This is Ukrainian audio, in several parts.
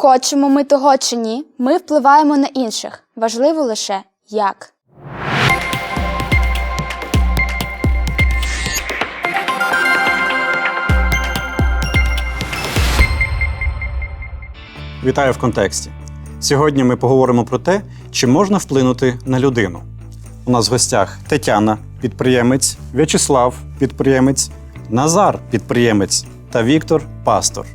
Хочемо ми того чи ні, ми впливаємо на інших. Важливо лише як. Вітаю в контексті. Сьогодні ми поговоримо про те, чи можна вплинути на людину. У нас в гостях Тетяна, підприємець, В'ячеслав, підприємець, Назар, підприємець та Віктор пастор.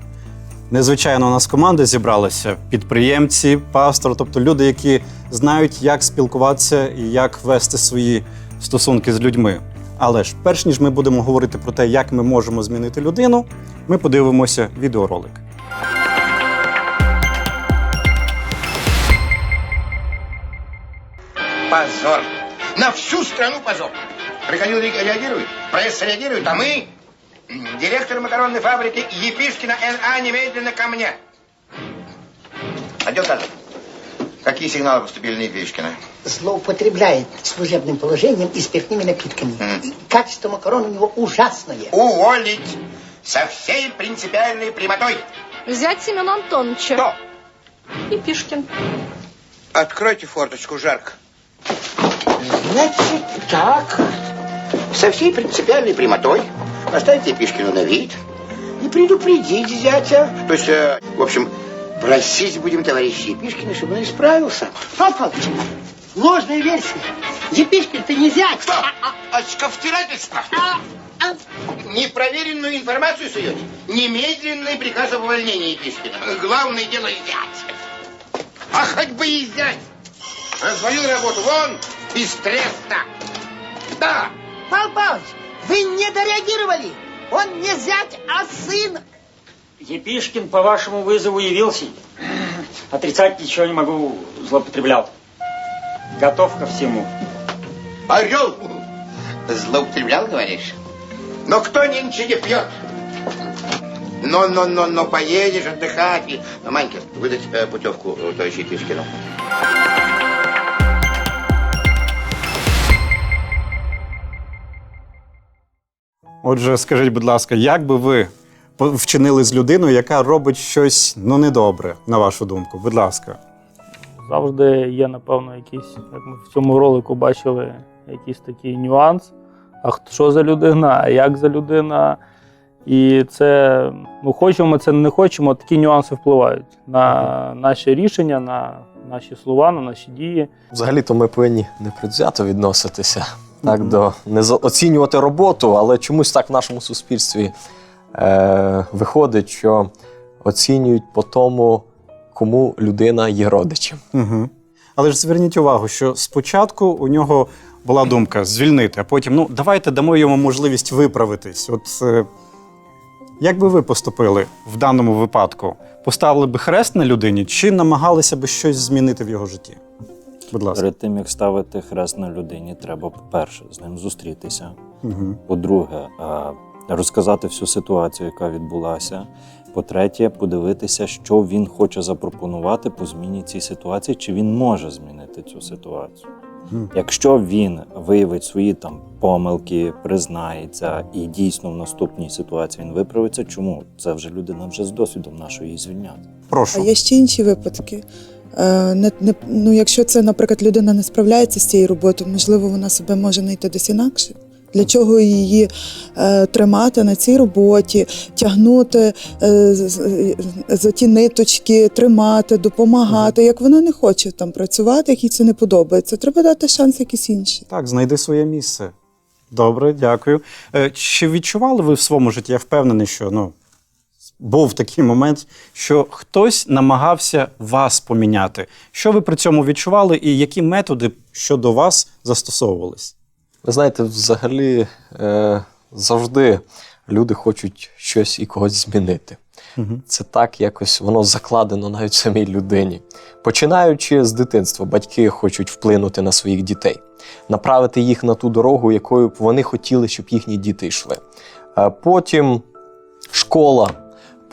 Незвичайно у нас команда зібралася підприємці, пастор, тобто люди, які знають, як спілкуватися і як вести свої стосунки з людьми. Але ж, перш ніж ми будемо говорити про те, як ми можемо змінити людину, ми подивимося відеоролик. Позор. На всю страну позор. Приходил ре- реагирует, пресса реагирует, а мы, м, директор макаронной фабрики Епишкина Н.А. немедленно ко мне. Отдел кадров. Какие сигналы поступили на Епишкина? злоупотребляет служебным положением и спиртными напитками. Мгм. И качество макарон у него ужасное. Уволить со всей принципиальной прямотой. Взять Семена Антоновича. Кто? И Пишкин. Откройте форточку, жарко. Значит так, Со всей принципиальной прямотой поставить Епишкину на вид и предупредить зятя. То есть, э, в общем, просить будем товарища Епишкина, чтобы он исправился. Павел Павлович, ложная версия. Епишкин-то не зять. Что? Очковтирательство? Непроверенную информацию суете? Немедленный приказ об увольнении Епишкина. Главное дело зять. А хоть бы и зять. Развалил работу вон, бестрестно. Да. Павел Павлович, вы не дореагировали. Он не зять, а сын. Епишкин по вашему вызову явился. Отрицать ничего не могу, злоупотреблял. Готов ко всему. Орел. Злоупотреблял, говоришь? Но кто нынче не пьет? Но, но, но, но поедешь отдыхать. И... Манька, выдать э, путевку э, товарищу Епишкину. Отже, скажіть, будь ласка, як би ви вчинили з людиною, яка робить щось ну недобре, на вашу думку? Будь ласка. Завжди є, напевно, якісь, як ми в цьому ролику бачили, якийсь такий нюанс. А хто- що за людина, а як за людина? І це, ну хочемо ми це не хочемо, такі нюанси впливають на наші рішення, на наші слова, на наші дії. Взагалі-то ми повинні непредвзято відноситися так, до не за- оцінювати роботу, але чомусь так в нашому суспільстві е, виходить, що оцінюють по тому, кому людина є родичем. Угу. Але ж зверніть увагу, що спочатку у нього була думка звільнити, а потім ну давайте дамо йому можливість виправитись. От е, як би ви поступили в даному випадку? Поставили би хрест на людині чи намагалися би щось змінити в його житті? Будь ласка. Перед тим як ставити хрест на людині, треба, по-перше, з ним зустрітися. Угу. По-друге, розказати всю ситуацію, яка відбулася. По-третє, подивитися, що він хоче запропонувати по зміні цій ситуації, чи він може змінити цю ситуацію. Якщо він виявить свої там помилки, признається і дійсно в наступній ситуації він виправиться, чому це вже людина вже з досвідом нашої звільняти? А Прошу. є ще інші випадки. Е, Не, не, ну, якщо це, наприклад, людина не справляється з цією роботою, можливо, вона себе може знайти десь інакше. Для чого її е, тримати на цій роботі, тягнути е, за ті ниточки, тримати, допомагати. Як вона не хоче там працювати, як їй це не подобається, треба дати шанс якийсь інший. Так, знайди своє місце. Добре, дякую. Е, Чи відчували ви в своєму житті? Я впевнений, що ну, був такий момент, що хтось намагався вас поміняти. Що ви при цьому відчували, і які методи щодо вас застосовувались? Ви знаєте, взагалі е, завжди люди хочуть щось і когось змінити. Угу. Це так якось воно закладено навіть в самій людині. Починаючи з дитинства, батьки хочуть вплинути на своїх дітей, направити їх на ту дорогу, якою б вони хотіли, щоб їхні діти йшли. Потім школа,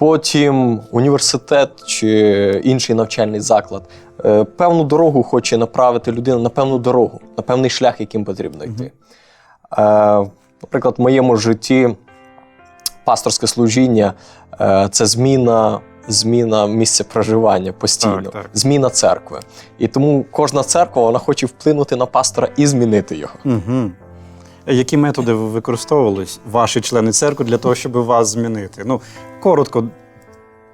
потім університет чи інший навчальний заклад. Е, Певну дорогу хоче направити людину на певну дорогу, на певний шлях, яким потрібно йти. Е, Наприклад, в моєму житті пасторське служіння е, це зміна зміна місця проживання постійно, Так, так. зміна церкви. І тому кожна церква вона хоче вплинути на пастора і змінити його. Угу. Які методи ви використовувались, ваші члени церкви, для того, щоб вас змінити? Ну, коротко,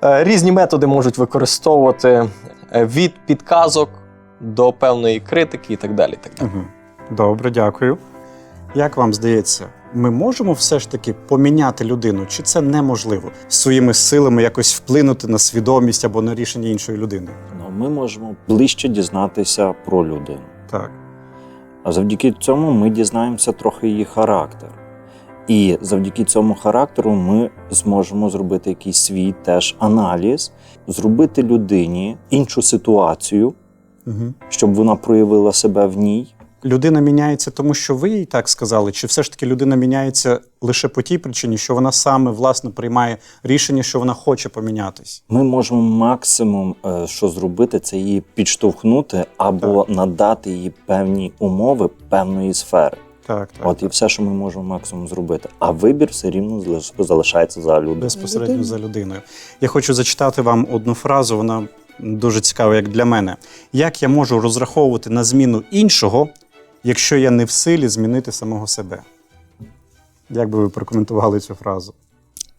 Е, Різні методи можуть використовувати е, від підказок до певної критики і так далі. і Так далі. Угу. Добре, дякую. Як вам здається, ми можемо все ж таки поміняти людину, чи це неможливо своїми силами якось вплинути на свідомість або на рішення іншої людини? Ну, ми можемо ближче дізнатися про людину. Так. А завдяки цьому ми дізнаємося трохи її характер. І завдяки цьому характеру ми зможемо зробити якийсь свій теж аналіз, зробити людині іншу ситуацію, Угу. щоб вона проявила себе в ній. Людина міняється, тому що ви їй так сказали, чи все ж таки людина міняється лише по тій причині, що вона саме власне приймає рішення, що вона хоче помінятись? Ми можемо максимум, е, що зробити, це її підштовхнути або надати їй певні умови певної сфери. Так, так. От і все, що ми можемо максимум зробити. А вибір все рівно залиш- залишається за людиною. безпосередньо за людиною. Я хочу зачитати вам одну фразу, вона дуже цікава, як для мене. Як я можу розраховувати на зміну іншого, якщо я не в силі змінити самого себе? Як би ви прокоментували цю фразу?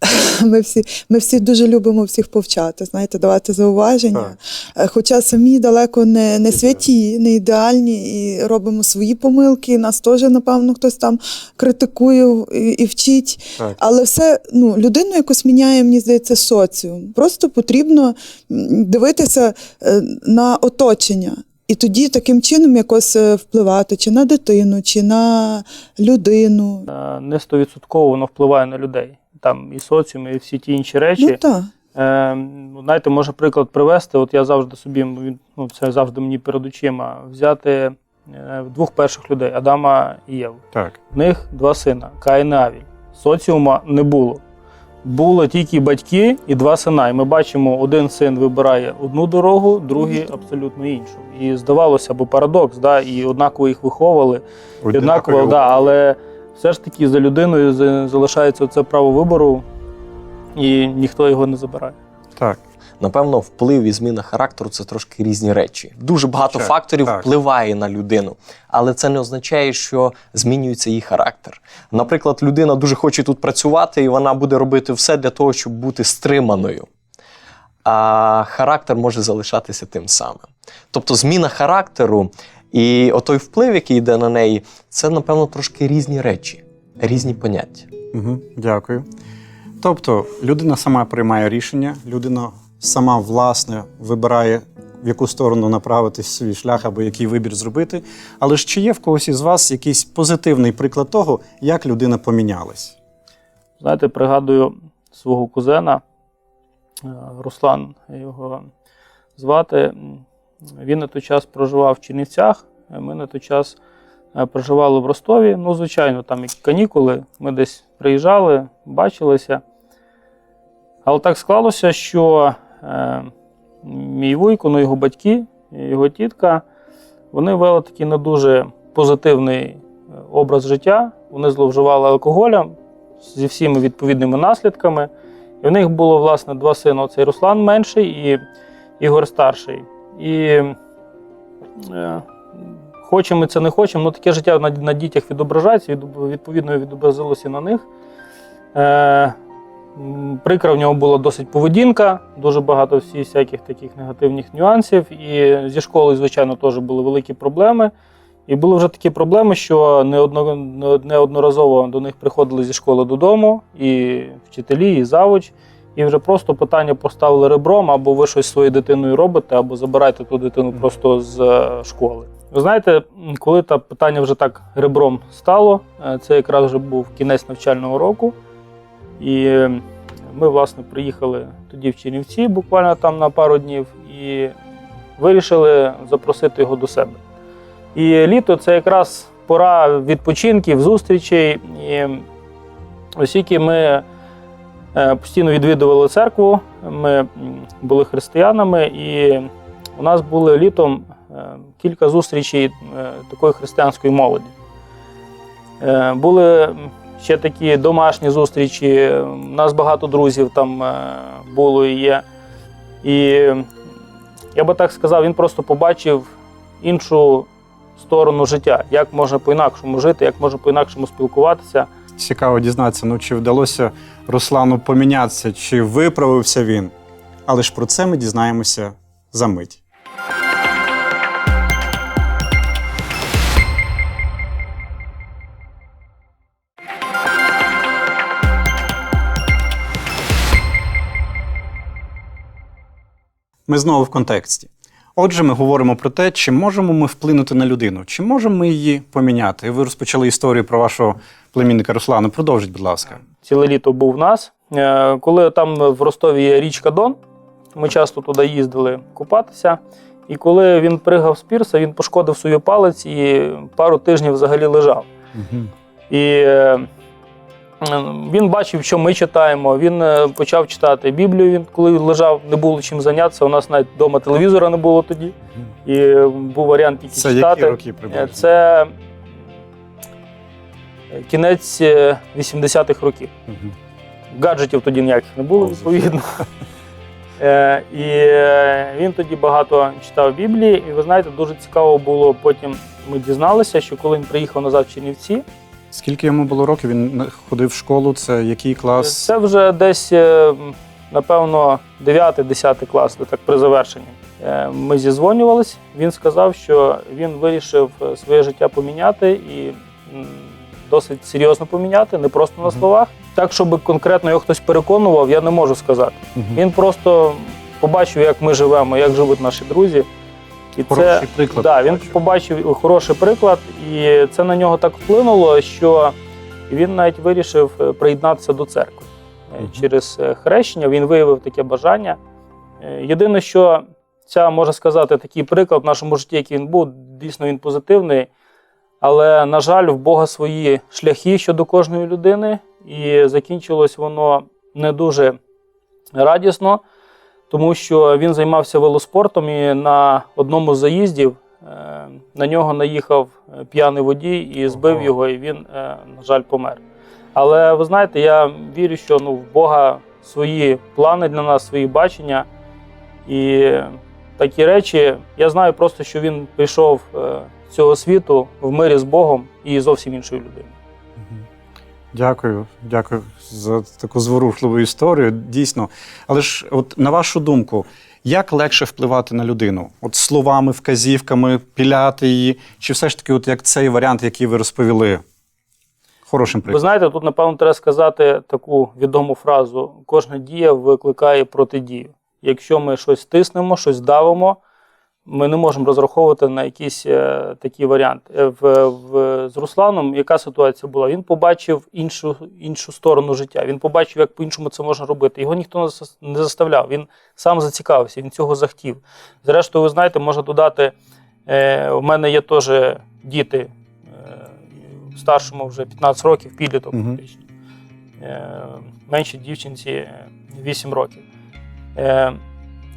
Ми всі, ми всі дуже любимо всіх повчати, знаєте, давати зауваження. Так. Е, Хоча самі далеко не, не святі, не ідеальні, і робимо свої помилки. Нас теж, напевно, хтось там критикує і, і вчить. Так. Але все ну, людину якось міняє, мені здається, соціум. Просто потрібно дивитися е, на оточення. І тоді таким чином якось е, впливати чи на дитину, чи на людину. Е, Не стовідсотково воно впливає на людей. Там і соціум, і всі ті інші речі. Ну так. Е, ну, знаєте, може приклад привести. От я завжди собі, ну, це завжди мені перед очима, взяти е, двох перших людей Адама і Єву. Так. В них два сина Каїн і Авіль. Соціума не було. Було тільки батьки і два сина. І ми бачимо, один син вибирає одну дорогу, другий абсолютно іншу. І здавалося б парадокс, да? і однаково їх виховували, однаково, однаково, да, але все ж таки за людиною залишається це право вибору, і ніхто його не забирає. Так. Напевно, вплив і зміна характеру це трошки різні речі. Дуже багато Звичайно, факторів так. впливає на людину, але це не означає, що змінюється її характер. Наприклад, людина дуже хоче тут працювати, і вона буде робити все для того, щоб бути стриманою. А характер може залишатися тим самим. Тобто, зміна характеру і отой вплив, який йде на неї, це, напевно, трошки різні речі, різні поняття. Угу, дякую. Тобто людина сама приймає рішення, людина сама власне вибирає, в яку сторону направити свій шлях або який вибір зробити. Але ж чи є в когось із вас якийсь позитивний приклад того, як людина помінялась? Знаєте, пригадую свого кузена, е, Руслан його звати. Він на той час проживав в Чернівцях, ми на той час е, проживали в Ростові. Ну, звичайно, там які канікули, ми десь приїжджали, бачилися. Але так склалося, що мій вуйко, ну його батьки, його тітка, вони вели такий не дуже позитивний е, образ життя. Вони зловживали алкоголем зі всіми відповідними наслідками. І в них було, власне, два сини: оцей Руслан менший і Ігор старший. І е, хочемо це не хочемо, ну таке життя на, на дітях відображається, від- відповідно відобразилося на них. Прикра в нього була досить поведінка, дуже багато всіх всяких таких негативних нюансів. І зі школою, звичайно, теж були великі проблеми. І були вже такі проблеми, що неодно, не- неодноразово до них приходили зі школи додому, і вчителі, і завуч, і вже просто питання поставили ребром, або ви щось своєю дитиною робите, або забирайте ту дитину просто з е, школи. Ви знаєте, коли те питання вже так ребром стало, е, це якраз вже був кінець навчального року. І е, ми, власне, приїхали тоді в Чернівці, буквально там на пару днів, і вирішили запросити його до себе. І літо це якраз пора відпочинків, зустрічей. І оскільки ми е, постійно відвідували церкву, ми були християнами, і у нас були літом е, кілька зустрічей е, такої християнської молоді. Були ще такі домашні зустрічі. У нас багато друзів там е, було і є. І я би так сказав, він просто побачив іншу сторону життя, як можна по-інакшому жити, як можна по-інакшому спілкуватися. Цікаво дізнатися, ну чи вдалося Руслану помінятися, чи виправився він. Але ж про це ми дізнаємося за мить. Ми знову в контексті. Отже, ми говоримо про те, чи можемо ми вплинути на людину, чи можемо ми її поміняти. Ви розпочали історію про вашого племінника Руслана. Продовжіть, будь ласка. Ціле літо був в нас. Е, Коли там в Ростові є річка Дон, ми часто туди їздили купатися. І коли він пригав з пірса, він пошкодив свою палець і пару тижнів взагалі лежав. І е, він бачив, що ми читаємо. Він е, почав читати Біблію. Він коли лежав, не було чим зайнятися. У нас навіть вдома телевізора не було тоді. І е, був варіант тільки Це читати. які роки Е, приблизно? Це кінець е, 80-х років. Мгм. Гаджетів тоді ніяких не було, відповідно. Е, І е, він тоді багато читав Біблії, і ви знаєте, дуже цікаво було потім. Ми дізналися, що коли він приїхав назад в Чернівці, Скільки йому було років? Він ходив в школу, це який клас? це вже десь, е, напевно, 9-10 клас, так при завершенні. Е, Ми зізвонювались. Він сказав, що він вирішив е, своє життя поміняти і досить серйозно поміняти, не просто на словах. Так, щоб конкретно його хтось переконував, я не можу сказати. Він просто побачив, як ми живемо, як живуть наші друзі. І Хороший приклад Да, він побачив. побачив хороший приклад, і це на нього так вплинуло, що він навіть вирішив е, приєднатися до церкви. Мгм. Через е, хрещення він виявив таке бажання. Єдине, що ця, можна сказати, такий приклад в нашому житті, який він був, дійсно він позитивний. Але, на жаль, в Бога свої шляхи щодо кожної людини, і закінчилось воно не дуже радісно, тому що він займався велоспортом і на одному з заїздів е, на нього наїхав е, п'яний водій і збив його, і він, е, на жаль, помер. Але ви знаєте, я вірю, що ну, в Бога свої плани для нас, свої бачення. І такі речі, я знаю просто, що він прийшов з цього світу в мирі з Богом і зовсім іншою людиною. Дякую, дякую за таку зворушливу історію. Дійсно. Але ж, от на вашу думку, як легше впливати на людину? От словами, вказівками, піляти її, чи все ж таки, от як цей варіант, який ви розповіли? Хорошим Ви знаєте, тут, напевно, треба сказати таку відому фразу: кожна дія викликає протидію. Якщо ми щось тиснемо, щось давимо, ми не можемо розраховувати на якийсь е, такий варіант. Е, В, в, з Русланом яка ситуація була? Він побачив іншу, іншу сторону життя. Він побачив, як по-іншому це можна робити. Його ніхто не заставляв. Він сам зацікавився, він цього захотів. Зрештою, ви знаєте, можна додати, е, у мене є теж діти. е, Старшому вже 15 років, підліток фактично. Е, меншій дівчинці е, 8 років. Е,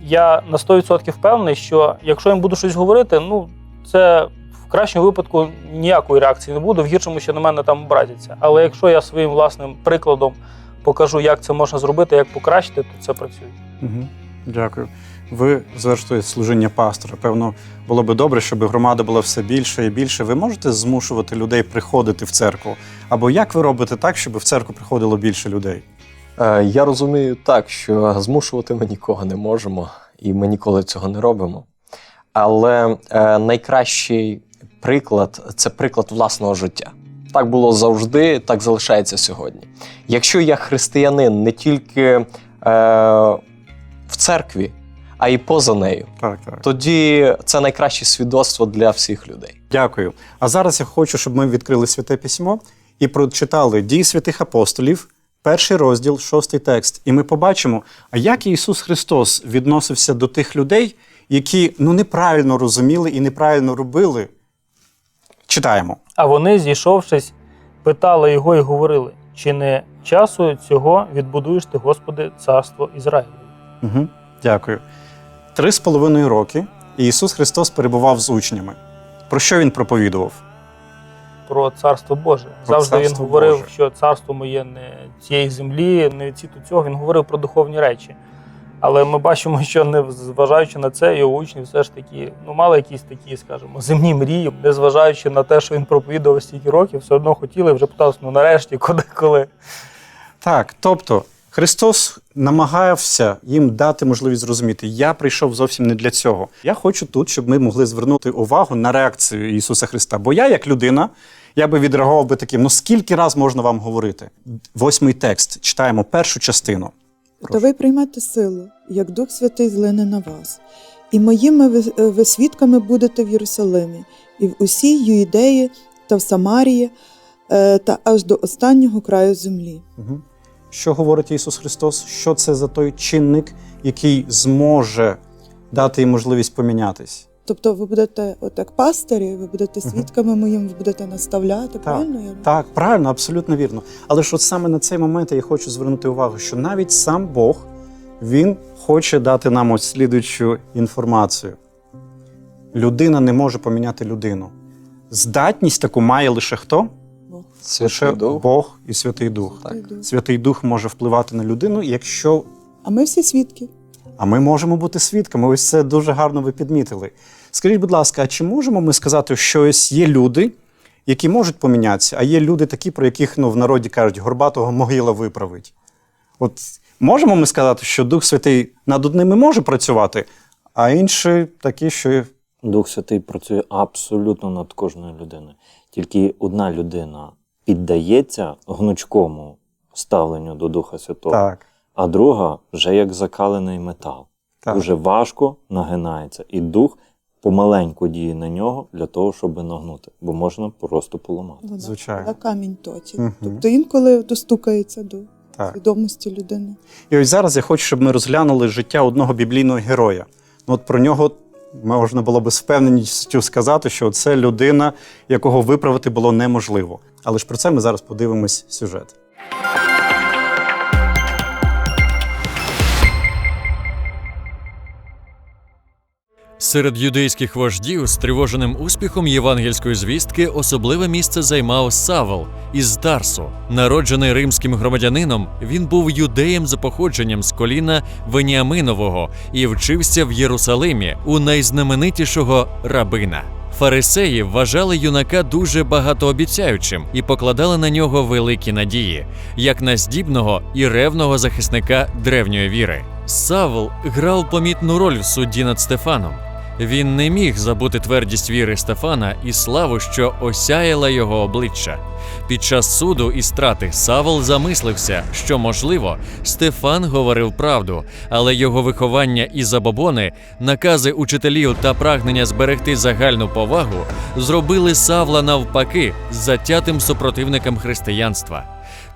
я на 100% впевнений, що якщо я їм буду щось говорити, ну це в кращому випадку ніякої реакції не буде, в гіршому ще на мене там образяться. Але якщо я своїм власним прикладом покажу, як це можна зробити, як покращити, то це працює. Угу. Дякую. Ви звершуєте служіння пастора. Певно, було би добре, щоб громада була все більше і більше. Ви можете змушувати людей приходити в церкву? Або як ви робите так, щоб в церкву приходило більше людей? Е, Я розумію так, що змушувати ми нікого не можемо, і ми ніколи цього не робимо. Але е, найкращий приклад це приклад власного життя. Так було завжди, так залишається сьогодні. Якщо я християнин не тільки е, в церкві, а й поза нею, Так, так. тоді це найкраще свідоцтво для всіх людей. Дякую. А зараз я хочу, щоб ми відкрили святе письмо і прочитали дії святих апостолів, перший розділ, шостий текст. І ми побачимо, а як Ісус Христос відносився до тих людей, які ну неправильно розуміли і неправильно робили. Читаємо. А вони, зійшовшись, питали його і говорили: чи не часу цього відбудуєш ти, Господи, царство Ізраїлю? Угу. Дякую. Три з половиною роки Ісус Христос перебував з учнями. Про що він проповідував? Про царство Боже. Про Завжди він говорив, Боже. що царство моє не цієї землі, не від світу цього. Він говорив про духовні речі. Але ми бачимо, що не зважаючи на це, його учні все ж таки ну, мали якісь такі, скажімо, земні мрії, незважаючи на те, що він проповідував стільки років, все одно хотіли вже питалися, ну нарешті, коли коли. Так, тобто Христос намагався їм дати можливість зрозуміти, я прийшов зовсім не для цього. Я хочу тут, щоб ми могли звернути увагу на реакцію Ісуса Христа. Бо я, як людина, я би відреагував би таким: ну скільки раз можна вам говорити? Восьмий текст, читаємо першу частину. Та ви приймете силу, як Дух Святий злине на вас, і моїми ви, е, свідками будете в Єрусалимі, і в усій Юїдеї та в Самарії, е, та аж до останнього краю землі. Угу. Що говорить Ісус Христос? Що це за той чинник, який зможе дати їм можливість помінятись? Тобто ви будете, от як пастирі, ви будете свідками моїм, ви будете наставляти, правильно? Я Так, правильно, абсолютно вірно. Але ж от саме на цей момент я хочу звернути увагу, що навіть сам Бог він хоче дати нам ось слідуючу інформацію. Людина не може поміняти людину. Здатність таку має лише хто? Бог. Лише Дух. Бог і Святий Дух. Так. Дух. Святий Дух може впливати на людину, якщо. А ми всі свідки. А ми можемо бути свідками. Ось це дуже гарно ви підмітили. Скажіть, будь ласка, а чи можемо ми сказати, що ось є люди, які можуть помінятися, а є люди такі, про яких ну, в народі кажуть, горбатого могила виправить? От можемо ми сказати, що Дух Святий над одними може працювати, а інші такі, що Дух Святий працює абсолютно над кожною людиною. Тільки одна людина піддається гнучкому ставленню до Духа Святого, так. а друга вже як закалений метал. Так. Дуже важко нагинається, і дух помаленьку діє на нього для того, щоб нагнути, бо можна просто поламати. Вона, Звичайно. вона камінь точить. Мгм. Тобто інколи достукається до Так. свідомості людини. І ось зараз я хочу, щоб ми розглянули життя одного біблійного героя. Ну, от про нього можна було би з впевненістю сказати, що це людина, якого виправити було неможливо. Але ж про це ми зараз подивимось сюжет. Серед юдейських вождів, стривоженим успіхом євангельської звістки, особливе місце займав Савл із Тарсу. Народжений римським громадянином, він був юдеєм за походженням з коліна Веніаминового і вчився в Єрусалимі у найзнаменитішого рабина. Фарисеї вважали юнака дуже багатообіцяючим і покладали на нього великі надії, як на здібного і ревного захисника древньої віри. Савл грав помітну роль в судді над Стефаном. Він не міг забути твердість віри Стефана і славу, що осяяла його обличчя. Під час суду і страти Савл замислився, що, можливо, Стефан говорив правду, але його виховання і забобони, накази учителів та прагнення зберегти загальну повагу зробили Савла навпаки затятим супротивником християнства.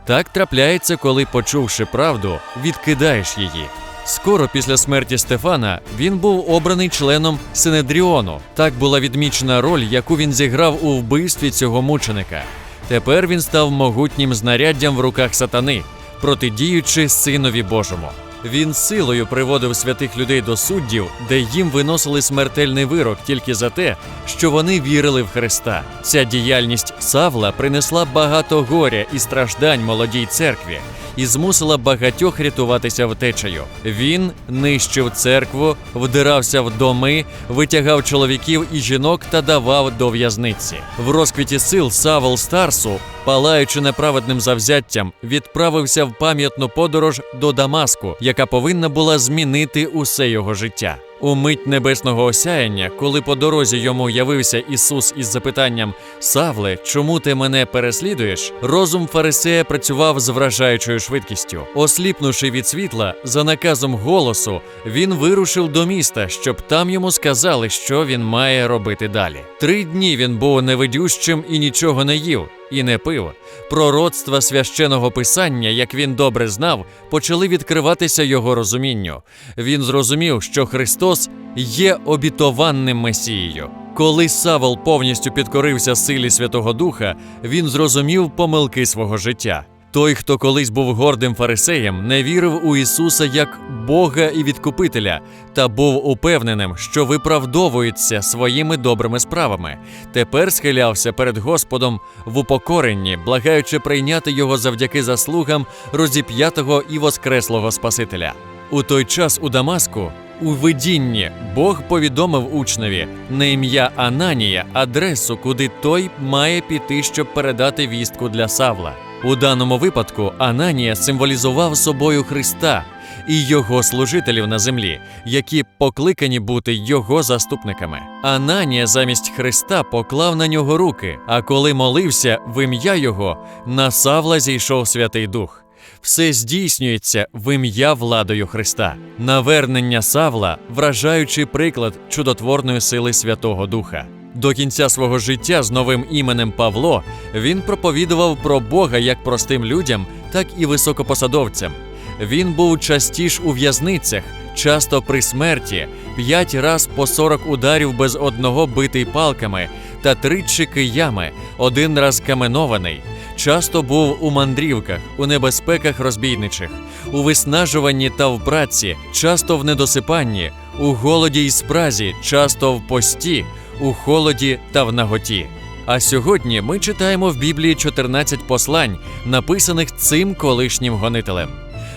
Так трапляється, коли, почувши правду, відкидаєш її. Скоро після смерті Стефана він був обраний членом Синедріону. Так була відмічена роль, яку він зіграв у вбивстві цього мученика. Тепер він став могутнім знаряддям в руках сатани, протидіючи синові Божому. Він силою приводив святих людей до суддів, де їм виносили смертельний вирок тільки за те, що вони вірили в Христа. Ця діяльність Савла принесла багато горя і страждань молодій церкві і змусила багатьох рятуватися втечею. Він нищив церкву, вдирався в доми, витягав чоловіків і жінок та давав до в'язниці. В розквіті сил Савл Старсу, палаючи неправедним завзяттям, відправився в пам'ятну подорож до Дамаску, яка повинна була змінити усе його життя. У мить небесного осяяння, коли по дорозі йому явився Ісус із запитанням Савле, чому ти мене переслідуєш? Розум фарисея працював з вражаючою швидкістю. Осліпнувши від світла, за наказом голосу, він вирушив до міста, щоб там йому сказали, що він має робити далі. Три дні він був невидющим і нічого не їв. І не пив. Пророцтва священого писання, як він добре знав, почали відкриватися його розумінню. Він зрозумів, що Христос є обітованним Месією. Коли Савол повністю підкорився силі Святого Духа, він зрозумів помилки свого життя. Той, хто колись був гордим фарисеєм, не вірив у Ісуса як Бога і Відкупителя, та був упевненим, що виправдовується своїми добрими справами. Тепер схилявся перед Господом в упокоренні, благаючи прийняти його завдяки заслугам розіп'ятого і воскреслого Спасителя. У той час у Дамаску у видінні Бог повідомив учневі на ім'я Ананія адресу, куди той має піти, щоб передати вістку для Савла. У даному випадку Ананія символізував собою Христа і його служителів на землі, які покликані бути його заступниками. Ананія замість Христа поклав на нього руки, а коли молився в ім'я його, на Савла зійшов Святий Дух. Все здійснюється в ім'я владою Христа. Навернення Савла вражаючий приклад чудотворної сили Святого Духа. До кінця свого життя з новим іменем Павло він проповідував про Бога як простим людям, так і високопосадовцям. Він був частіш у в'язницях, часто при смерті, п'ять раз по 40 ударів без одного битий палками та тричі киями, один раз каменований. Часто був у мандрівках, у небезпеках розбійничих, у виснажуванні та в праці, часто в недосипанні, у голоді й спразі, часто в пості, у холоді та в наготі. А сьогодні ми читаємо в Біблії 14 послань, написаних цим колишнім гонителем.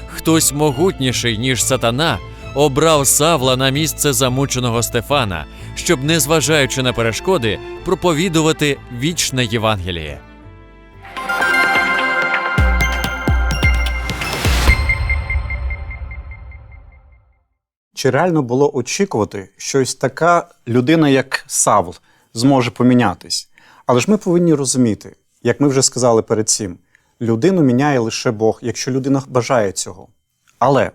Хтось могутніший, ніж сатана, обрав Савла на місце замученого Стефана, щоб, незважаючи на перешкоди, проповідувати вічне Євангеліє. Чи реально було очікувати, що ось така людина, як Савл, зможе помінятись? Але ж ми повинні розуміти, як ми вже сказали перед цим, людину міняє лише Бог, якщо людина бажає цього. Але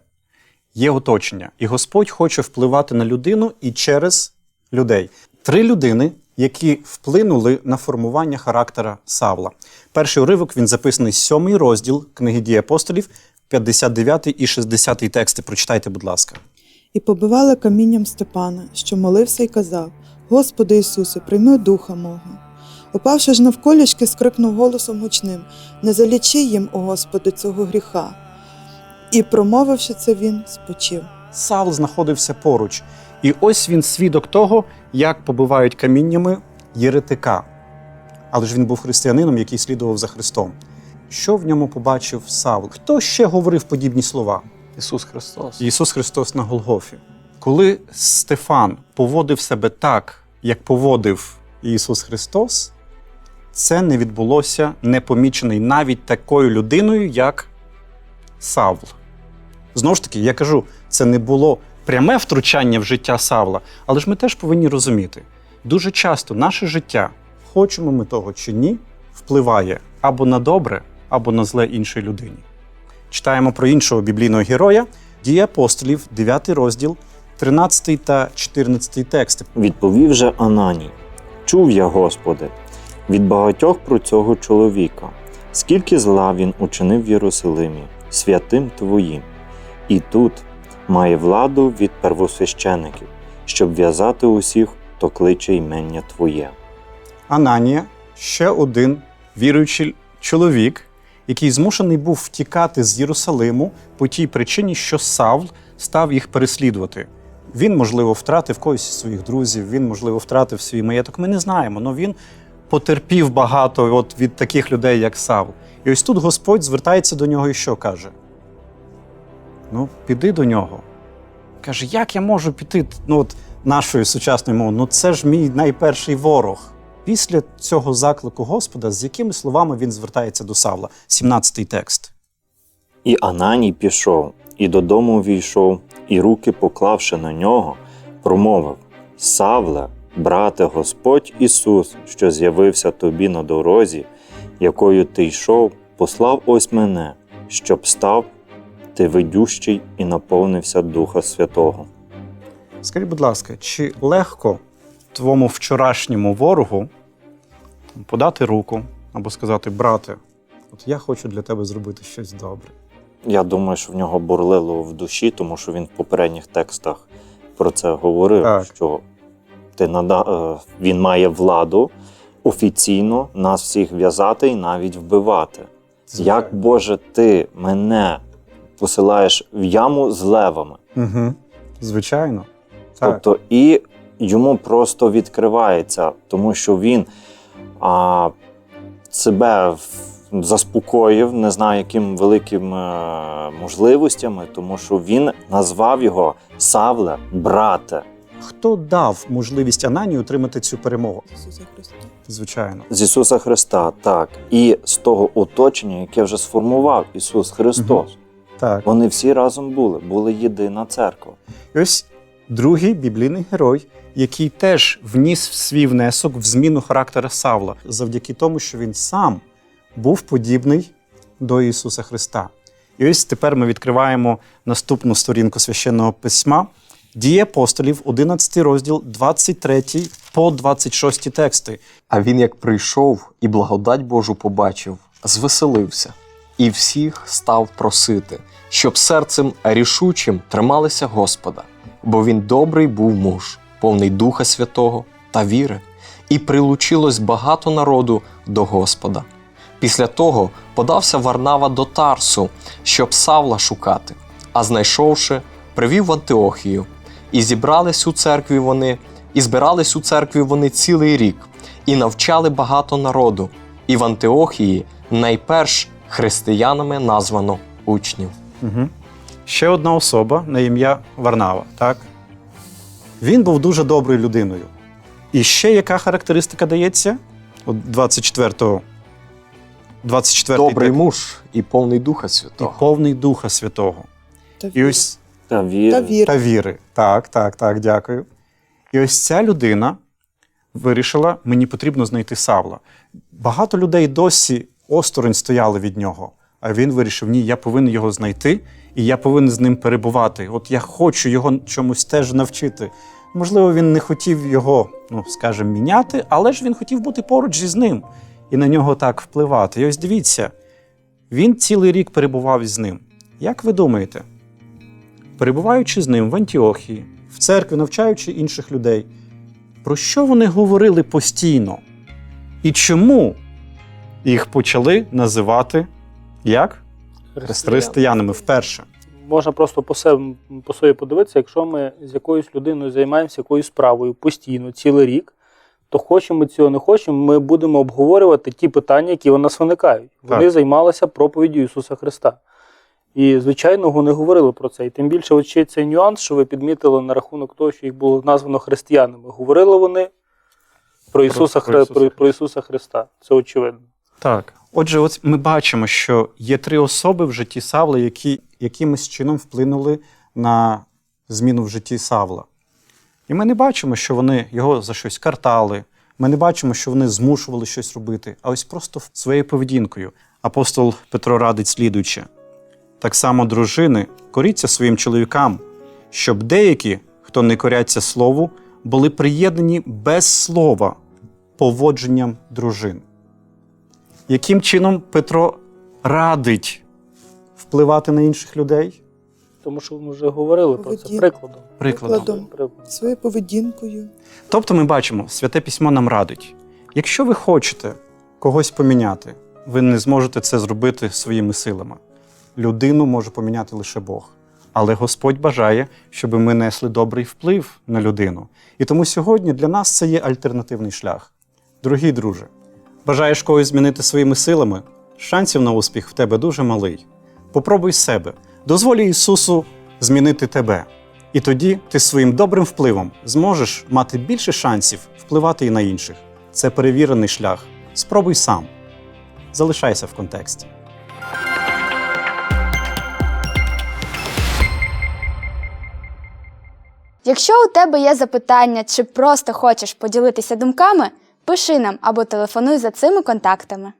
є оточення, і Господь хоче впливати на людину і через людей. Три людини, які вплинули на формування характера Савла. Перший уривок він записаний сьомий розділ книги дій апостолів, 59 і 60 тексти. Прочитайте, будь ласка. І побивали камінням Степана, що молився й казав: Господи Ісусе, прийми духа мого. Упавши ж навколішки, скрикнув голосом гучним: Не залічи їм, о Господи, цього гріха. І, промовивши це, він спочив. Савл знаходився поруч. І ось він свідок того, як побивають каміннями єретика. Але ж він був християнином, який слідував за Христом. Що в ньому побачив Савл? Хто ще говорив подібні слова? Ісус Христос. Ісус Христос на Голгофі. Коли Стефан поводив себе так, як поводив Ісус Христос, це не відбулося непомічений навіть такою людиною, як Савл. Знову ж таки, я кажу, це не було пряме втручання в життя Савла, але ж ми теж повинні розуміти, дуже часто наше життя, хочемо ми того чи ні, впливає або на добре, або на зле іншій людині. Читаємо про іншого біблійного героя, дії апостолів, 9 розділ, 13 та 14 тексти. Відповів же Ананій: Чув я, Господи, від багатьох про цього чоловіка, скільки зла він учинив в Єрусалимі, святим Твоїм, і тут має владу від первосвящеників, щоб в'язати усіх, хто кличе імення Твоє. Ананія ще один віруючий чоловік, який змушений був втікати з Єрусалиму по тій причині, що Савл став їх переслідувати. Він, можливо, втратив когось із своїх друзів, він, можливо, втратив свій маєток. Ми не знаємо, але він потерпів багато от від таких людей, як Савл. І ось тут Господь звертається до нього і що каже? Ну, піди до нього. Каже, як я можу піти ну, от, нашою сучасною мовою? Ну це ж мій найперший ворог. Після цього заклику Господа, з якими словами він звертається до Савла? 17 текст. І Ананій пішов, і додому війшов, і руки, поклавши на нього, промовив: Савле, брате Господь Ісус, що з'явився тобі на дорозі, якою ти йшов, послав ось мене, щоб став ти видющий і наповнився Духа Святого. Скажіть, будь ласка, чи легко твоєму вчорашньому ворогу подати руку або сказати, брате, от я хочу для тебе зробити щось добре? Я думаю, що в нього бурлило в душі, тому що він в попередніх текстах про це говорив, Так. що ти нада... е, він має владу офіційно нас всіх в'язати і навіть вбивати. Як Боже, ти мене посилаєш в яму з левами? Угу. Звичайно. Так. Тобто, і йому просто відкривається, тому що він а, себе заспокоїв, не знаю, яким великим е, можливостями, тому що він назвав його Савле, брате. Хто дав можливість Ананію отримати цю перемогу? Ісуса Христа. Звичайно. З Ісуса Христа, так, і з того оточення, яке вже сформував Ісус Христос. Так. Вони всі разом були, були єдина церква. І ось другий біблійний герой, який теж вніс свій внесок в зміну характера Савла, завдяки тому, що він сам був подібний до Ісуса Христа. І ось тепер ми відкриваємо наступну сторінку священного письма. Дії апостолів, 11 розділ, 23 по 26 тексти. А він, як прийшов і благодать Божу побачив, звеселився і всіх став просити, щоб серцем рішучим трималися Господа, бо він добрий був муж, повний Духа Святого та віри, і прилучилось багато народу до Господа. Після того подався Варнава до Тарсу, щоб Савла шукати, а знайшовши, привів в Антиохію. І зібрались у церкві вони, і збирались у церкві вони цілий рік, і навчали багато народу. І в Антиохії найперш християнами названо учнів. Угу. Ще одна особа на ім'я Варнава. Так? Він був дуже доброю людиною. І ще яка характеристика дається? От 24-го. 24 Добрий текст. муж і повний Духа і Святого. повний Духа Святого. Та І ось Та віра. Та віра. та віри. Так, так, так, дякую. І ось ця людина вирішила, мені потрібно знайти Савла. Багато людей досі осторонь стояли від нього. А він вирішив: ні, я повинен його знайти, і я повинен з ним перебувати. От я хочу його чомусь теж навчити. Можливо, він не хотів його, ну скажімо, міняти, але ж він хотів бути поруч із ним і на нього так впливати. І ось дивіться, він цілий рік перебував із ним. Як ви думаєте, перебуваючи з ним в Антіохії, в церкві, навчаючи інших людей, про що вони говорили постійно? І чому їх почали називати як? Християнами вперше. Можна просто по, себе, по собі подивитися, якщо ми з якоюсь людиною займаємося якоюсь справою постійно, цілий рік, то хочемо цього не хочемо, ми будемо обговорювати ті питання, які у нас виникають. Вони Так. займалися проповіддю Ісуса Христа. І, звичайно, вони говорили про це. І тим більше, от ще цей нюанс, що ви підмітили на рахунок того, що їх було названо християнами. Говорили вони про Ісуса, про Хри- Ісуса про, про Ісуса Христа. Це очевидно. Так. Отже, от ми бачимо, що є три особи в житті Савла, які якимось чином вплинули на зміну в житті Савла. І ми не бачимо, що вони його за щось картали. Ми не бачимо, що вони змушували щось робити, а ось просто своєю поведінкою. Апостол Петро радить слідуюче: так само дружини коріться своїм чоловікам, щоб деякі, хто не коряться слову, були приєднані без слова поводженням дружин яким чином Петро радить впливати на інших людей? Тому що ми вже говорили про це прикладом. Прикладом. Прикладом. Прикладом. Своєю поведінкою. Тобто ми бачимо, святе письмо нам радить: якщо ви хочете когось поміняти, ви не зможете це зробити своїми силами. Людину може поміняти лише Бог. Але Господь бажає, щоб ми несли добрий вплив на людину. І тому сьогодні для нас це є альтернативний шлях. Дорогий друже, бажаєш когось змінити своїми силами? Шансів на успіх в тебе дуже малий. Попробуй себе, дозволь Ісусу змінити тебе. І тоді ти своїм добрим впливом зможеш мати більше шансів впливати і на інших. Це перевірений шлях. Спробуй сам. Залишайся в контексті. Якщо у тебе є запитання чи просто хочеш поділитися думками, пиши нам або телефонуй за цими контактами.